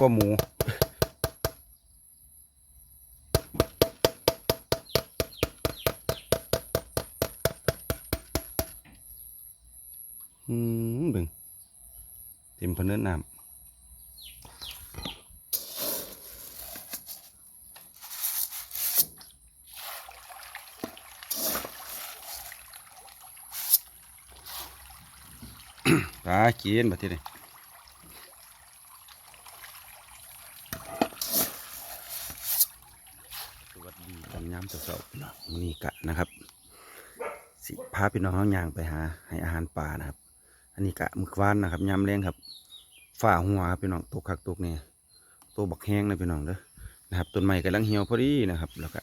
ก็หมู อืมบึงเต็มพะเนินน้ำปลากินบัดทีนี้สวัสดีต อนย้ำเสาๆพี่น้องมื้อนี่กะนะครับ สิพาพี่น้องย่างไปหา ให้อาหารป่านะครับ อันนี้กะมึกวานนะครับยำแรงครับฝ่าหัวครับพี่น้องตกคักตกเนี่ยตัวบักแห้งนะพี่น้องเด้อนะครับต้นไม้กำลังเหี่ยวพอดีนะครับ แล้วก็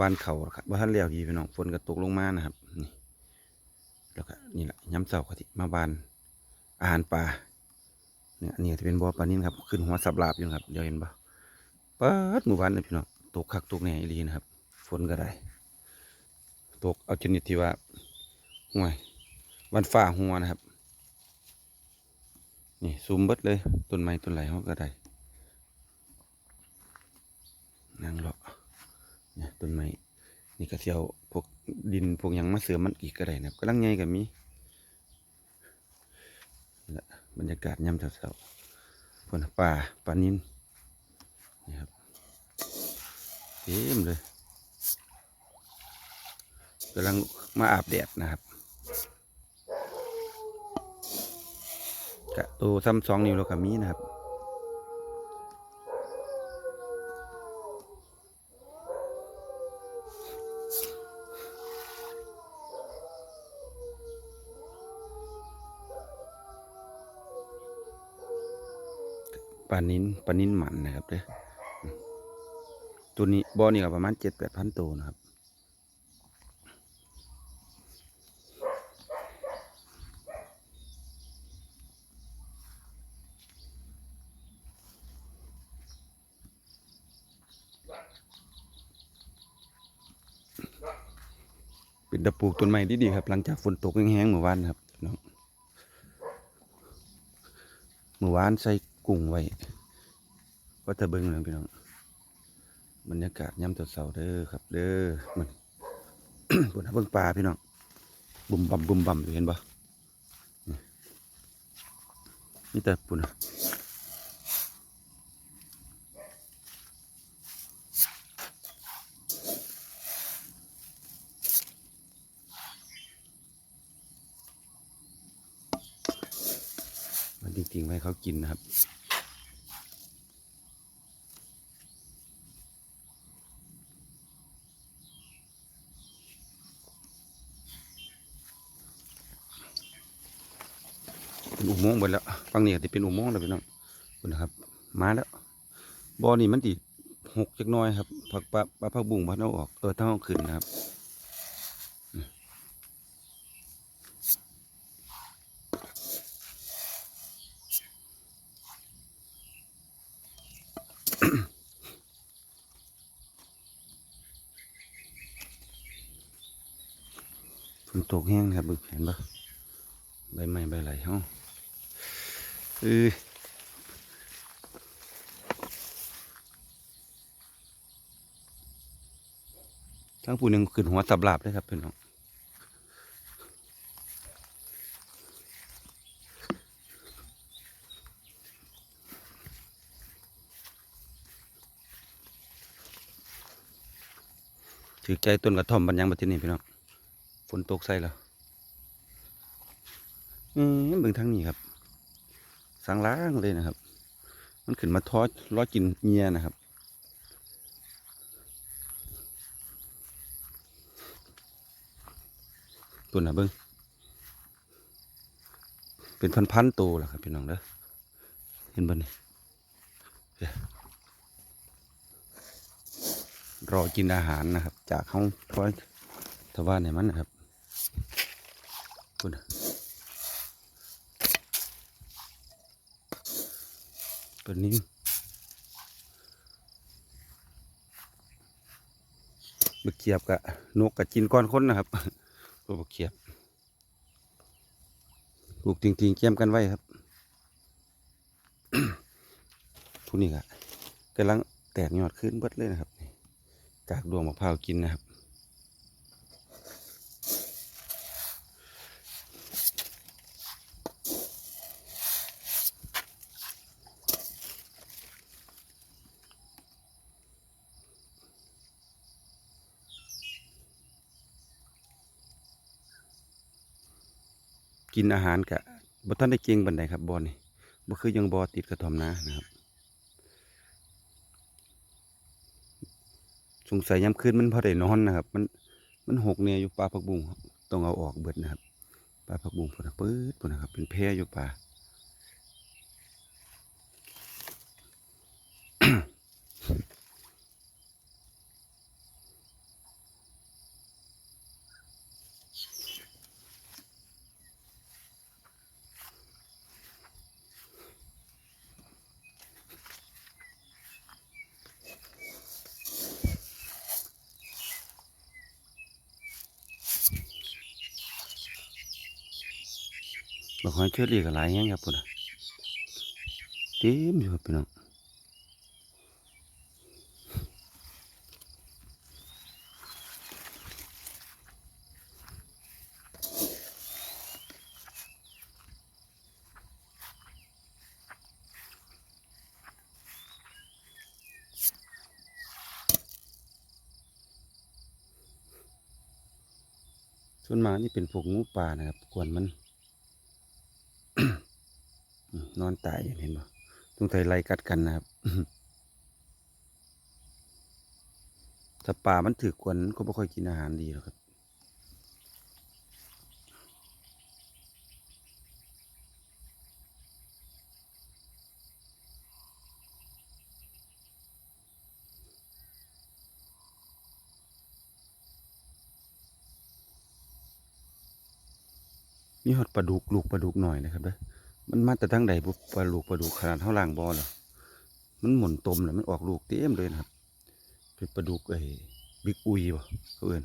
วานเขาครับว่าท่านเลี้ยวดีพี่น้องฝนก็ตกลงมานะครับนี่แล้วก็นี่แหละย้ำเสาก็ที่มาบานอาหารป่าเนี่ยอันนี้จะเป็นบ่อปลานิ่นครับ ขึ้นหัวสับลาบอยู่ครับเดี๋ยวเห็นปะปิดหมู่บ้านนะพี่น้องตกคักตกเนี่ยอีหลีนะครับ ฝนก็ได้ ตกเอาชนิดที่ว่าห่วยวันฝ่าหัวนะครับ นี่ซูมเบิดเลยต้นไม้ต้นไหลเขาก็ได้นางเลาะเนี่ยต้นไม้นี่ก็เสียวพวกดินพวกหยังมาเสือมันอีกก็ได้นะครับกำลังใหญ่กับมีบรรยากาศย่ำเช้าๆพวกป่าป่านินนี่ครับเต็มเลย กำลังมาอาบแดดนะครับกะตัวซ้ำสองนิ้วแล้วก็มีนะครับ ปลานิ้นปลานิ้นหมันนะครับเด้อตัวนี้บ่อนี่ก็ประมาณเจ็ดแปดพันตัวนะครับ เป็นตะปลูกต้นไม้ดีๆครับ หลังจากฝนตกแห้งๆเมื่อวานครับน้องเมื่อวานใส่กุ้งไว้ก็จะเบิ่งเลยพี่น้องบรรยากาศย่ำตัวเสาเด้อครับเด้อมันปุ่นเบิ่งปลาพี่น้องบุ่มบ่ำบุ่มบ่ำเห็นปะนี่นี่แต่ปุ่น น่ะมันจริงไว้เขากินนะครับ เป็นอุโมงค์หมดแล้วฝั่งนี้ก็จะเป็นอุโมงค์แล้วพี่น้องคุณนะครับ มาแล้วบ่อนี่มันติดหกจักน้อยครับผักปลาปลาผักบุ้งพัดเอาออกเออถ้าเอาขึ้นนะครับ ตกแห้งครับเบิ่งเห็นปะใบไม้ใบไหลเฮาเออทั้งผู้หนึ่งขึ้นหัวสับลาบเลยครับพี่น้องถือใจต้นกระท่อมบันยังบัดที่นี่พี่น้อง ฝนตกใส่แล้วอืมเบิ่งทางนี้ครับ สังล้างเลยนะครับ มันขึ้นมาทอดร้อยกินเงียนะครับ ตัวน่ะเบิ่งเป็นพันๆตัวแหละครับพี่น้องเด้อเห็นบ่นี่รอกินอาหารนะครับ จากห้องทอยทวารในมันนะครับ คุณน่ะตัวนี้บักเขียบกับนกกับจินก้อนคนนะครับตัวบักเขียบปลูกจริงๆเกี่ยมกันไว้ครับทุกนี้ก็กำลังแตกยอดขึ้นเบิดเลยนะครับ จากดวงมะพร้าวกินนะครับ กินอาหารกะบ่ทันได้เก่งบันไดครับบอนี่บ่คือยังบอติดกระทอมนานะครับ สงสัยยามคืนมันพอได้นอนนะครับ มันมันหกเนี่ยอยู่ปลาผักบุ้งต้องเอาออกเบิดนะครับปลาผักบุ้งพุ่นนะปื๊ดพุ่นนะครับ เป็นแพรอยู่ปลา อกให้เชื่อเรียกอะไรเงี้ยครับพุ่นนะเต็มอยู่ครับพี่น้องส่วนมากนี่เป็นพวกงูป่านะครับกวนมัน นอนตายอยู่เห็นบ่ต้องไทยไล่กัดกันนะครับถ้าป่ามันถือกวนมันก็ไม่ค่อยกินอาหารดีหรอกครับมีหอดปลาดุกลูกปลาดุกหน่อยนะครับเด้อ มันมาแต่ทั้งใดบุปลาลูกปลาดุกขนาดเท่าล่างบอเลยมันหมุนตมเลยมันออกลูกเต็มเลยนะครับเป็นปลาดุกไอ้บิ๊กอุยบ่เขาเอิน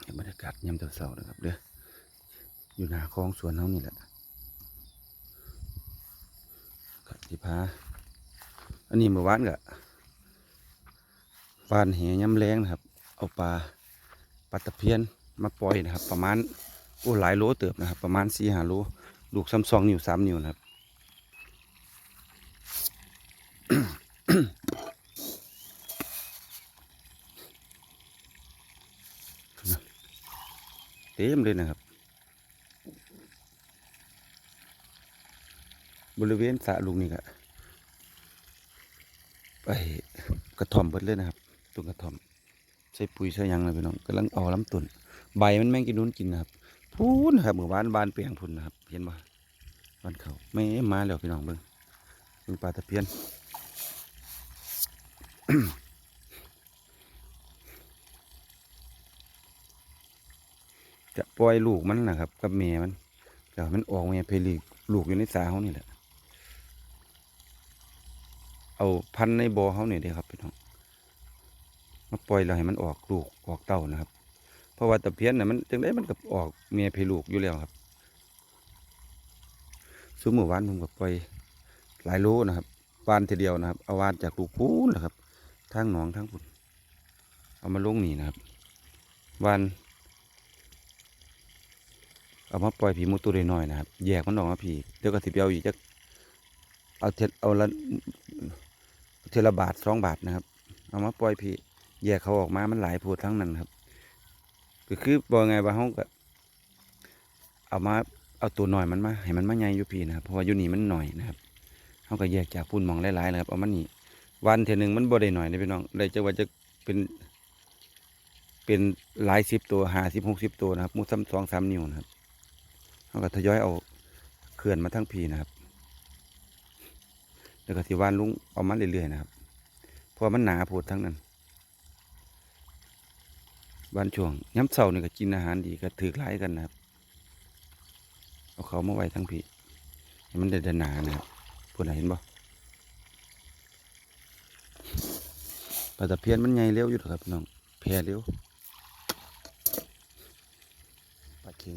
ให้บรรยากาศยามเช้านะครับเด้ออยู่หน้าคลองสวนเขานี่แหละกัสิพาอันนี้เมื่อวานกะปานแหย้ำแรงนะครับ เอาปลา ปลาตะเพียนมาปล่อยนะครับ ประมาณโอ้หลายโลเติบนะครับ ประมาณสี่ห้าโลลูกซ้ำสองนิ้วสามนิ้วนะครับเต็มเลยนะครับ บริเวณสระลุงนี่ก็ไปกระท่อมเบิดเลยนะครับต้นกระท่อม ใส่ปุ๋ยใส่ยังเลยพี่น้องกำลังเอาลำต้นใบมันแม่งกินนู้นกินนะครับพูนนครับหมู่บ้านบ้านเปียงพุ่นนะครับ เห็นบ่บ้านเขาไม่มาแล้วพี่น้องเบิ่งเบิ่งปลาตะเพียนจะปล่อยลูกมันนะครับ กับแม่มันเดี๋ยวมันออกมาเพลีลูกอยู่ในสาเขานี่แหละ เอาพันในบ่อเขาเนี่ยเด้ครับพี่น้อง มาปล่อยแล้วให้มันออกลูกออกเต้านะครับ เพราะว่าตะเพียนน่ะมันจังได้มันก็ออกเมียเพลูกอยู่แล้วครับซุ้มเมื่อวานผมก็ปล่อยหลายโลนะครับวานทีเดียวนะครับ เอาวานจากลูกพูนนะครับทางหนองทางพุ่นเอามาลงนี่นะครับวานเอามาปล่อยผีมุตัวน้อยๆนะครับ แยกมันออกมาผีเดี๋ยวก็สิไปเอาอีกจักเอาเทเอาละเทละบาทสองบาทนะครับ เอามาปล่อยพี่ แยกเขาออกมามันหลายโพดทั้งนั้นครับ ก็คือบอกไงว่าเขาก็เอามาเอาตัวหน่อยมันมาให้มันมาใหญ่อยู่พี่นะครับเพราะว่าอยู่นี่มันหน่อยนะครับเขาก็แยกจากพุ่นหมองหลายๆนะครับเอามันนี่วันเทอหนึ่งมันบ่ได้หน่อยนะพี่น้องได้จะว่าจะเป็นเป็นหลายสิบตัวหาสิบหกสิบตัวนะครับมูซ้ำสองสามนิ้วนะครับเขาก็ทยอยเอาเขื่อนมาทั้งพีนะครับแล้วก็ที่ว่านลุงเอามาเรื่อยๆนะครับเพราะว่ามันหนาโพดทั้งนั้น บ้านช่วงย้ำเสานี่ก็กินอาหารดีก็ถือคล้ายกันนะครับ เอาเขามาไว้ทั้งพี่มันได้หนานะครับพูดไหนเห็นบ่ปลาตะเพียนมันใหญ่เร็วอยู่เถอะครับน้องแพรเร็วปลาเข็ง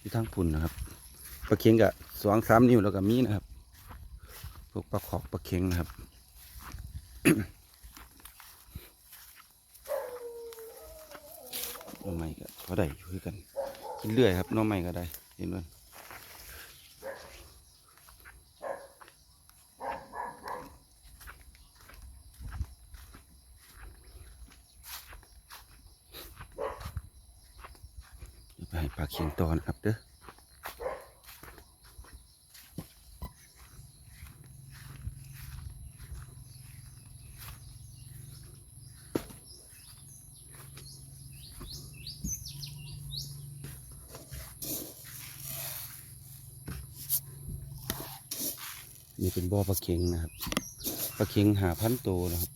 ที่ทางพุ่นนะครับปลาเค็งกับสองสามนิ้วแล้วก็มีนะครับพวกปลาขอกปลาเค็งนะครับ ม้ก็พอได้อยู่คือกันกินเรื่อยครับน้องใหม่ก็ได้เห็นมั้ยไปปลาเชียงตอนครับเด้อ นี่เป็นบ่อปลาเค็งนะครับปลาเค็งหาพันโตนะครับ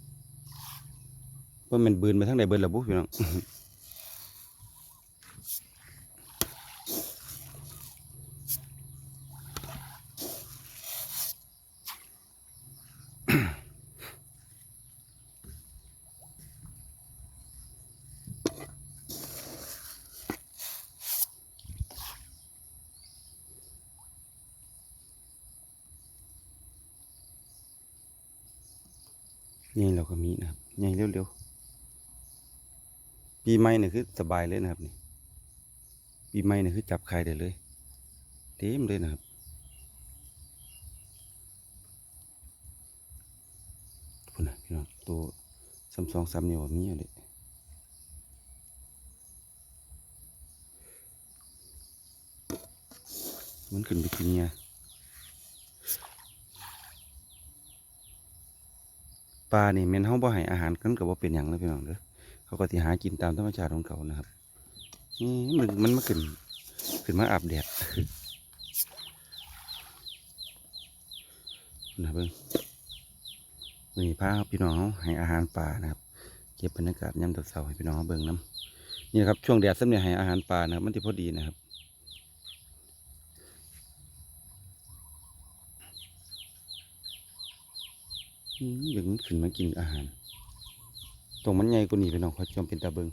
เพราะมันบืนไปทั้งใดเบิดละบุ๊พี่น้อง นี่เราก็มีนะครับใหญ่เร็วๆปีใหม่เนี่ยคือสบายเลยนะครับนี่ปีใหม่เนี่ยคือจับใครได้เลย เต็มเลยนะครับพุ่นนะพี่น้องตัวสามสองสามนิ้วแบบนี้เลยมันขึ้นไปกินเนี่ย ปลานี่แม่นเฮาบ่ให้อาหารกันก็บ่เป็นหยังเลยพี่น้องเด้อเขาก็สิหากินตามธรรมชาติของเขานะครับนี่มันมันมาขึ้นขึ้นมาอาบแดดนะเบิ่งวันนี้พาพี่น้องให้อาหารปลานะครับ เก็บบรรยากาศยามตอนเช้าให้พี่น้องเบิ่งน้ำนี่ครับช่วงแดดซ้ำเนี่ยให้อาหารปลานะครับมันจะพอดีนะครับ อืมเบิ่งมันขึ้นมากินอาหาร ตรงมันใหญ่กว่านี้ไปน้องเขาจอมเป็นตาเบิง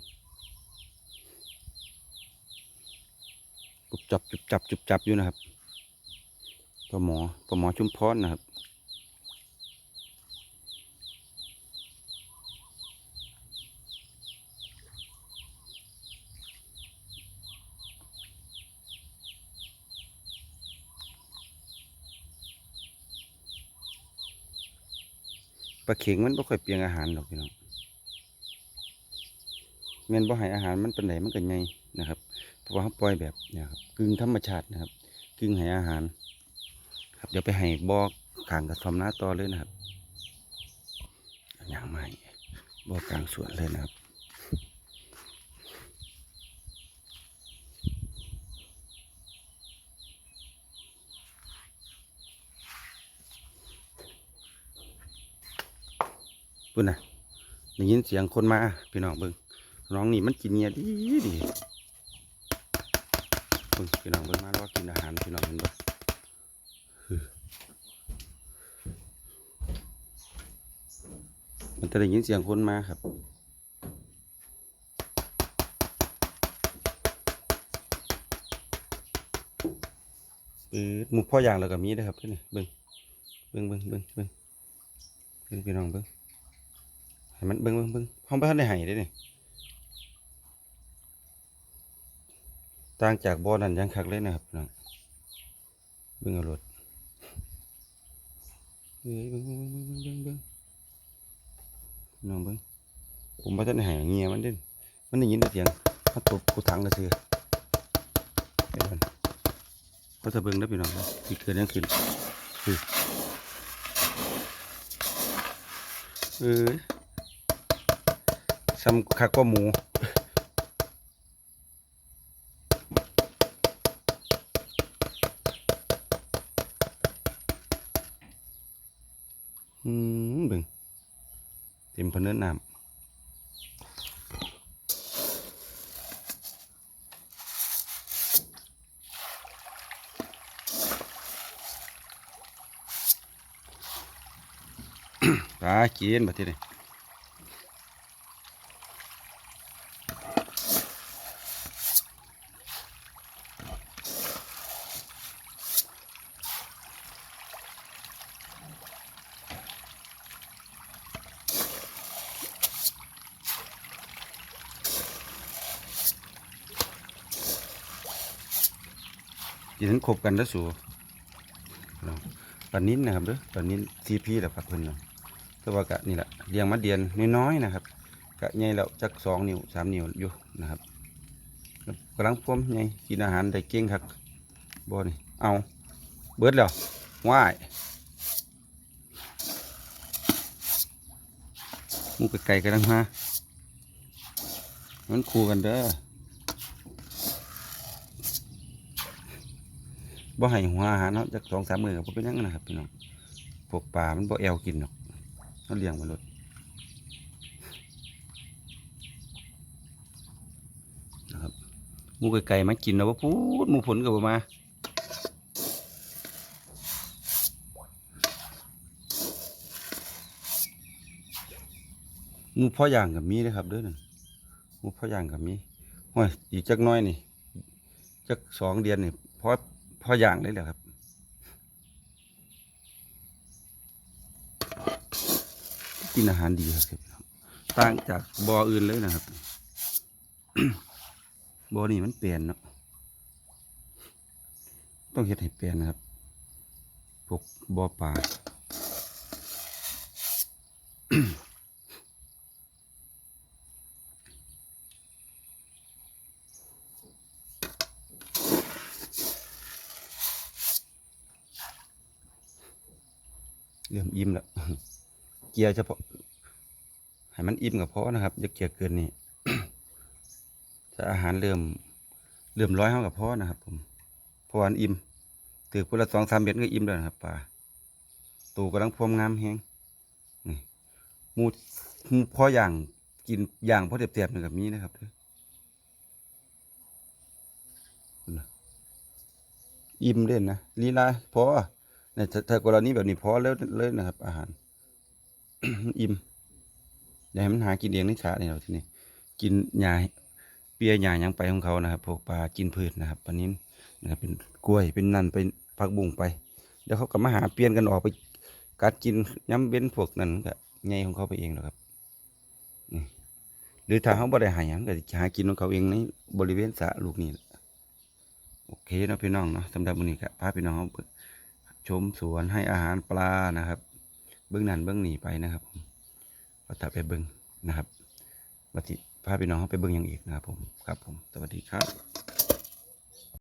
จุบจับจุบจับจุบจับอยู่นะครับปลาหมอปลาหมอชุมพรนะครับ ลาเข็งมันบ่ค่อยเปลียงอาหารหรอกพี่น้องแม่นบ่ให้อาหารมันเป็นไหนมันก็นไงนะครับเพราะว่าเขาปล่อยแบบเนี่ยครับกึ่งธรรมชาตินะครับ กึ่งให้อาหาร ครับเดี๋ยวไปให้บอกขางกับสอมน้าต่อเลยนะครับอย่างใหม่บอกลางสวนเลยนะครับ ปุ่นนะได้ยินเสียงคนมาพี่น้องเบิ่งน้องนี่มันกินเงียดีดีเบิ่งพี่น้องเบิ่งมารอกินอาหารพี่น้องเห็นบ่มันจะได้ยินเสียงคนมาครับเออหมูพ่ออย่างแล้วก็มีนะครับพี่นี่เบิ่งเบิ่งเบิ่งเบิ่งเบิ่งพี่น้องเบิ่ง มันเบิ่งเบิ่งเบิ่งห้องบ้านได้ให้ได้นี่ต่างจากบ่อนั้นยังคักเลยนะครับพี่น้องเบิ่งเอารถเบิ่งเบิ่งเบิ่งเบิ่งเบิ่งเบิ่งน้องเบิ่งผมบ่ทันได้ให้เงียมันเด้นมันได้ยินแต่เสียงมันตบกูถังกระเสือเดี๋ยวก่อนเขาจะเบิ่งได้พี่น้องครับที่เกิดยังขึ้นคืออ ซ้ำคักก็หมูอืมเบึงเต็มพะเนินน้ำปกินมาที่นี่ กินนั้นคบกันแล้วสูเนาะปลานิ้นนะครับเด้อปลานิ้นซีพีแหละครับเพิ่นเนาะแต่ว่ากะนี่แหละเลี้ยงมาเดียนน้อยๆนะครับกะใหญ่แล้วจักสองนิ้วสามนิ้วอยู่นะครับกำลังพวมใหญ่กินอาหารได้เก่งครับบ่นี่เอาเบิดแล้วว้ายหมูไก่กำลังมามันคู่กันเด้อ บ่ให้หัวอาหารเนาะจักสองสามมือก็บ่เป็นยังนะครับพี่น้องพวกปลามันบ่แอวกินหรอกเขาเลี้ยงมาลดนะครับมูไก่ๆมากินแล้วบ่พูดมูผลก็บ่มาหมูพ่อย่างกับมีนะครับเด้อนั่นหมูพ่อย่างกับมีโอ้ยอีกจักน้อยนี่จักสองเดือนนี่พอ พออย่างเลยแหละครับ กินอาหารดีครับพี่น้องต่างจากบ่ออื่นเลยนะครับบ่อนี่มันเปลี่ยนเนาะต้องเห็ดให้เปลี่ยนนะครับพวกบ่อปลา เริ่มอิ่มแล้ว เกียร์เฉพาะให้มันอิ่มกับเพอนะครับอย่าเกียเกินนี่ถ้าอาหารเริ่มเริ่มร้อยเท่ากับเพอนะครับ ผมเพราะอันอิ่มถือพละสองสามเม็ดก็อิ่มแล้วนะครับปลาตูกำลังพวมงามแฮงนี่มูมูพออย่างกินอย่างพอเตียบๆหนึ่งกับนี้นะครับอิ่มเล่นนะลีลาพอเนี่ยถ้าถ้ากรณีแบบนี้พอแล้วเลยนะครับ อาหาร อิ่มอย่าให้มันหากินเองในสระนี่เราที่นี่กินหญ้าเปียหญ้ายังไปของเขานะครับพวกปลากินพืชนะครับปลานิ้นนะครับเป็นกล้วยเป็นนั่นเป็นผักบุ้งไปเดี๋ยวเขาก็มาหาเปลี่ยนกันออกไปกัดกินย้ำเว้นพวกนั้นก็ไงของเขาไปเองหรอกครับนี่หรือถ้าเขาบ่ได้หาหยังก็จะหากินของเขาเองในบริเวณสระลูกนี้โอเคนะพี่น้องเนาะสำหรับวันนี้ครับพาพี่น้องชมสวนให้อาหารปลานะครับ เบื้องนั้นเบื้องนี้ไปนะครับผมก็ถ้าไปเบื้องนะครับวัติพาพี่น้องเขาไปเบื้องอย่างอีกนะครับผมครับผมสวัสดีครับ